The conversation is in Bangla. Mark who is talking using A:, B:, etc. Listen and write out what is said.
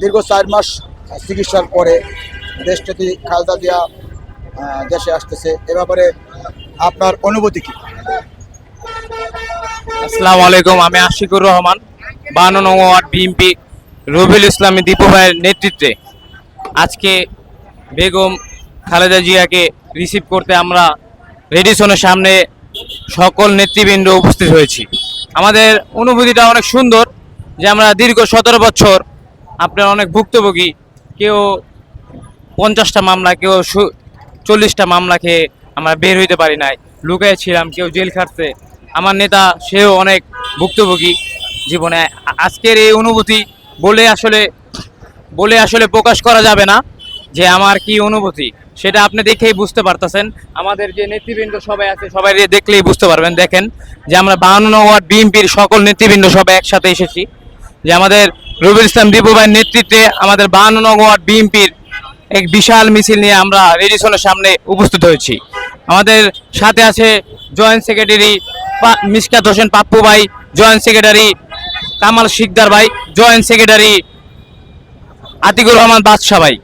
A: দীর্ঘ চার মাস চিকিৎসার পরে দেশ দেশটি খালদা আহ, দেশে আসতেছে। এ ব্যাপারে আপনার অনুভূতি কি?
B: আসসালামু আলাইকুম আমি আশিকুর রহমান বান্ন ওয়ার্ড বিএনপি রবিউল ইসলামী দীপু ভাইয়ের নেতৃত্বে। আজকে বেগম খালেদা জিয়াকে রিসিভ করতে আমরা রেডিসনের সামনে সকল নেতৃবৃন্দ উপস্থিত হয়েছি। আমাদের অনুভূতিটা অনেক সুন্দর যে আমরা দীর্ঘ সতেরো বছর আপনার অনেক ভুক্তভোগী। কেউ পঞ্চাশটা মামলা, কেউ চল্লিশটা মামলা খেয়ে আমরা বের হইতে পারি নাই। লুকায় ছিলাম কেউ জেল খাটছে। আমার নেতা, সেও অনেক ভুক্তভোগী জীবনে। আজকের এই অনুভূতি বলে আসলে বলে আসলে প্রকাশ করা যাবে না যে আমার কি অনুভূতি। সেটা আপনি দেখেই বুঝতে পারতেছেন। আমাদের যে নেতৃবৃন্দ সবাই আছে, সবাই দেখলেই বুঝতে পারবেন। দেখেন যে আমরা বাহান্ন ওয়ার্ড বিএনপির সকল নেতৃবৃন্দ সবাই একসাথে এসেছি। যে আমাদের রবিউল ইসলাম দীপু ভাইয়ের নেতৃত্বে আমাদের বাহান্ন ওয়ার্ড বিএনপির এক বিশাল মিছিল নিয়ে আমরা রেডিসনের সামনে উপস্থিত হয়েছি। আমাদের সাথে আছে জয়েন্ট সেক্রেটারি মিসকাত হোসেন পাপ্পু ভাই, জয়েন্ট সেক্রেটারি কামাল শিকদার ভাই, জয়েন্ট সেক্রেটারি আতিকুর রহমান বাদশাহ ভাই।